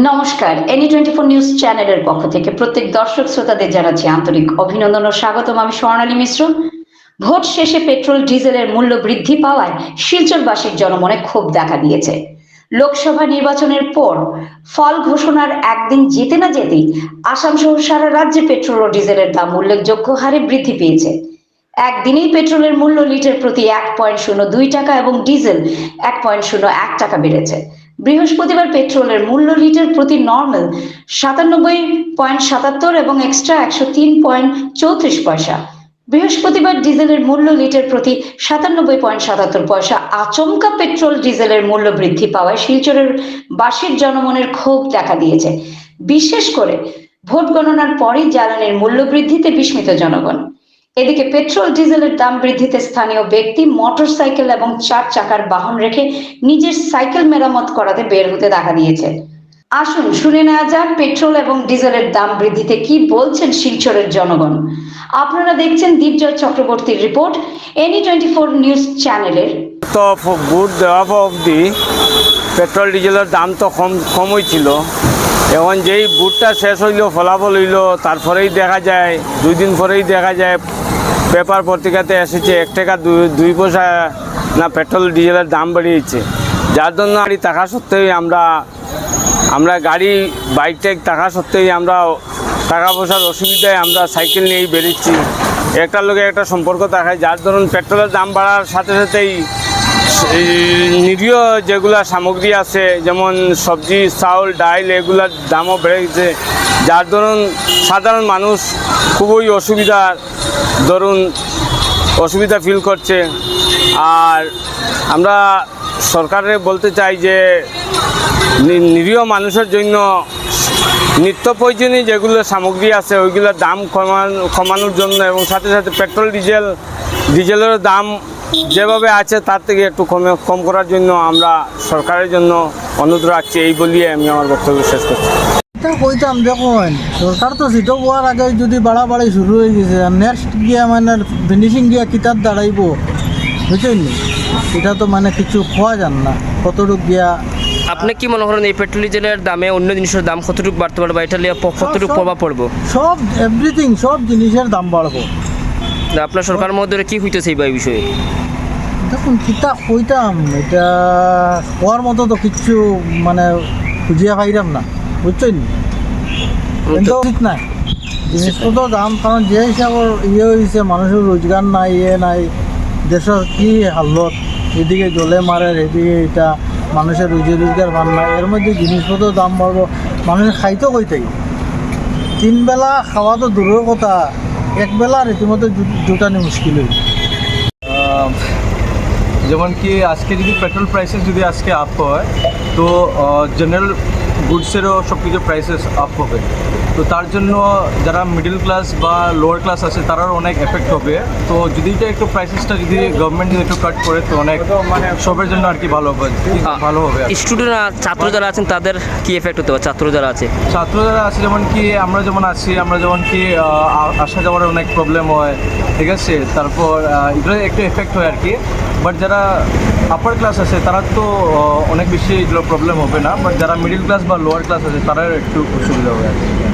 নমস্কার any twenty four news চ্যানেলের পক্ষ থেকে প্রত্যেক দর্শক শ্রোতাদের জানাচ্ছি আন্তরিক অভিনন্দন ও স্বাগতম। আমি স্বর্ণালী মিশ্র। ভোট শেষে পেট্রোল, ডিজেলের মূল্য বৃদ্ধি পাওয়ায় শিলচরবাসীর জনমনে ক্ষোভ দেখা দিয়েছে। লোকসভা নির্বাচনের পর ফল ঘোষণার একদিন যেতে না যেতেই আসাম সহ সারা রাজ্যে পেট্রোল ও ডিজেলের দাম উল্লেখযোগ্য হারে বৃদ্ধি পেয়েছে। একদিনেই পেট্রোলের মূল্য লিটার প্রতি এক পয়েন্ট শূন্য দুই টাকা এবং ডিজেল এক পয়েন্ট শূন্য এক টাকা বেড়েছে। বৃহস্পতিবার পেট্রোলের মূল্য লিটার প্রতি নর্মাল সাতানব্বই পয়েন্ট সাতাত্তর এবং এক্সট্রা একশো তিন পয়েন্ট চৌত্রিশ পয়সা। বৃহস্পতিবার ডিজেলের মূল্য লিটার প্রতি সাতানব্বই পয়েন্ট সাতাত্তর পয়সা। আচমকা পেট্রোল ডিজেলের মূল্য বৃদ্ধি পাওয়ায় শিলচরের বাসির জনমনের ক্ষোভ দেখা দিয়েছে। বিশেষ করে ভোট গণনার পরই জ্বালানির মূল্য বৃদ্ধিতে বিস্মিত জনগণ। এদিকে পেট্রোল, ডিজেলের দাম বৃদ্ধিতে স্থানীয় ব্যক্তি মোটরসাইকেল এবং চার চাকার বাহন রেখে নিজের সাইকেল মেরামত করাতে বের হতে দেখা দিয়েছে। আসুন শুনে নেওয়া যাক পেট্রোল এবং ডিজেলের দাম বৃদ্ধিতে কি বলছেন শিলচরের জনগণ। আপনারা দেখছেন দীপজয় চক্রবর্তীর report any twenty four news চ্যানেলের। ভোট দেওয়া পেট্রোল, ডিজেলের দাম তো কম কম হয়েছিল এখন যেই বুটটা শেষ হইল, ফলাফল হইল, তারপরেই দেখা যায়, দুই দিন পরেই দেখা যায়, পেপার পত্রিকাতে এসেছে এক টাকা দুই পয়সা না পেট্রোল, ডিজেলের দাম বেরিয়েছে যার জন্য গাড়ি থাকা সত্ত্বেও আমরা আমরা গাড়ি, বাইক টাইক থাকা সত্ত্বেও আমরা টাকা পয়সার অসুবিধায় আমরা সাইকেল নিয়েই বেরিয়েছি। একটার লোকে একটা সম্পর্ক থাকে, যার ধরুন পেট্রোলের দাম বাড়ার সাথে সাথেই নিরীহ যেগুলা সামগ্রী আছে, যেমন সবজি, চাউল, ডাইল, এগুলার দামও বেড়ে গেছে। যার ধরুন সাধারণ মানুষ খুবই অসুবিধা ধরুন অসুবিধা ফিল করছে। আর আমরা সরকারে বলতে চাই যে নিরীহ মানুষের জন্য নিত্য প্রয়োজনীয় যেগুলো সামগ্রী আছে, ওইগুলোর দাম কমানো, কমানোর জন্য এবং সাথে সাথে পেট্রোল, ডিজেল ডিজেলের দাম যেভাবে আছে তার থেকে একটু কমে কম করার জন্য আমরা সরকারের জন্য অনুরোধ রাখছি এই বলিয়ে আমি আমার বক্তব্য শেষ করছি। কইতাম দেখুন সরকার তো সিটো হওয়ার আগে যদি বাড়াবাড়ি শুরু হয়ে গেছে আর নেক্সট গিয়া মানে ফিনিশিং গিয়া কিতাব দাঁড়াইব বুঝছেন এটা তো মানে কিছু খোয়া যান না কতটুক গিয়া আপনি কি মনে করেন এই পেট্রোল ডিজেলের দামে অন্য জিনিসের দাম কতটুকু বাড়তে পারবে? এটা নিয়ে কতটুকু প্রভাব পড়ব? সব এভরিথিং সব জিনিসের দাম বাড়বো। আপনার সরকার মধ্যে কি হইতেছে এই বিষয়ে? দেখুন কিতা কইতাম এটা হওয়ার মতো তো কিচ্ছু মানে খুঁজিয়া পাইরাম না বুঝছেন? নি? কিন্তু ঠিক নাই। জিনিসপত্র দাম কারণ যে হিসাবের ইয়ে হয়েছে মানুষের রোজগার নাই ইয়ে নাই দেশের কি হালত? এদিকে জলে মারে এদিকে এটা মানুষের রুজি রোজগার ভান নাই এর মধ্যে জিনিসপত্র দাম বাড়বো। মানুষের খাইতে কইতেই তিন বেলা খাওয়া তো দূরের কথা। এক বেলা রীতিমতো জু- জুটানি মুশকিল হয়েছে আহ, যেমন কি আজকে যদি পেট্রোল প্রাইসেস যদি আজকে আপ হয় তো জেনারেল গুডসেরও সব কিছু প্রাইসেস আপ হবে। তো তার জন্য যারা মিডল ক্লাস বা লোয়ার ক্লাস আছে তারাও অনেক এফেক্ট হবে। তো যদি এটা একটু প্রাইসেসটা যদি গভর্নমেন্ট যদি একটু কাট করে তো অনেক মানে সবের জন্য আর কি ভালো হবে ভালো হবে স্টুডেন্ট আর ছাত্র যারা আছেন তাদের কি এফেক্ট হতে পারে? ছাত্র যারা আছে? ছাত্র যারা আছে যেমন কি আমরা যেমন আছি আমরা যেমন কি আসা যাওয়ার অনেক প্রবলেম হয় ঠিক আছে? তারপর এগুলো একটু এফেক্ট হয় আর কি। বাট যারা আপার ক্লাস আছে তারা তো অনেক বেশি এগুলো প্রবলেম হবে না। বাট যারা মিডিল ক্লাস বা লোয়ার ক্লাস আছে তারা একটু অসুবিধা হবে আর কি।